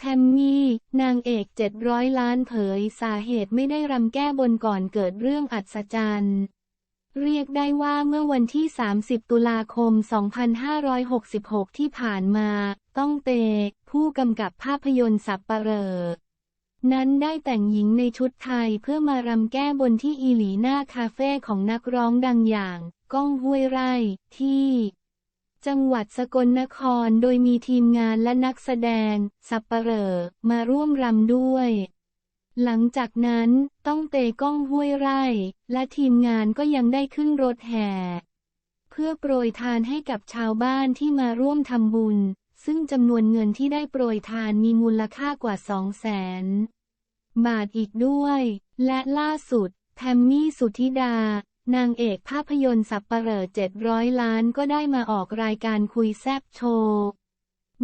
แทมมี่ นางเอก 700 ล้านเผยสาเหตุไม่ได้รำแก้บนก่อนเกิดเรื่องอัศจรรย์ เรียกได้ว่าเมื่อวันที่ 30 ตุลาคม 2566 ที่ผ่านมา ต้องเต ผู้กำกับภาพยนตร์สับปะเรอ นั้นได้แต่งหญิงในชุดไทยเพื่อมารำแก้บนที่อีหลีหน้าคาเฟ่ของนักร้องดังอย่าง ก้องห้วยไร่ที่ จังหวัดสกลนครโดยมีทีมงานและนักแสดง สับปะเหร่อมาร่วมรำด้วย หลังจากนั้นต้องเตก้องห้วยไร่ และทีมงานก็ยังได้ขึ้นรถแห่ เพื่อโปรยทานให้กับชาวบ้านที่มาร่วมทำบุญ ซึ่งจำนวนเงินที่ได้โปรยทานมีมูลค่ากว่า2 0 0แสนบาทอีกด้วย และล่าสุดแทมมี่สุธิดา นางเอกภาพยนตร์สับปะเหร่อ700 ล้านก็ได้มาออกรายการคุยแซบโชว์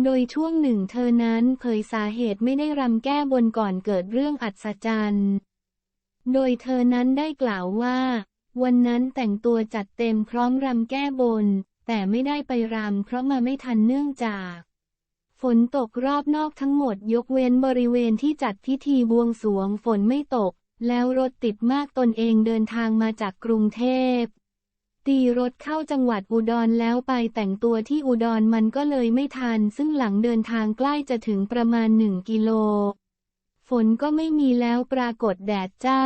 โดยช่วงหนึ่งเธอนั้นเผยสาเหตุไม่ได้รำแก้บนก่อนเกิดเรื่องอัศจรรย์ โดยเธอนั้นได้กล่าวว่า วันนั้นแต่งตัวจัดเต็มพร้อมรำแก้บน แต่ไม่ได้ไปรำเพราะมาไม่ทันเนื่องจาก ฝนตกรอบนอกทั้งหมดยกเว้นบริเวณที่จัดพิธีบวงสรวงฝนไม่ตก แล้วรถติดมากตนเองเดินทางมาจากกรุงเทพ ตีรถเข้าจังหวัดอุดรแล้วไปแต่งตัวที่อุดรมันก็เลยไม่ทัน ซึ่งหลังเดินทางใกล้จะถึงประมาณหนึ่งกิโล ฝนก็ไม่มีแล้วปรากฏแดดจ้า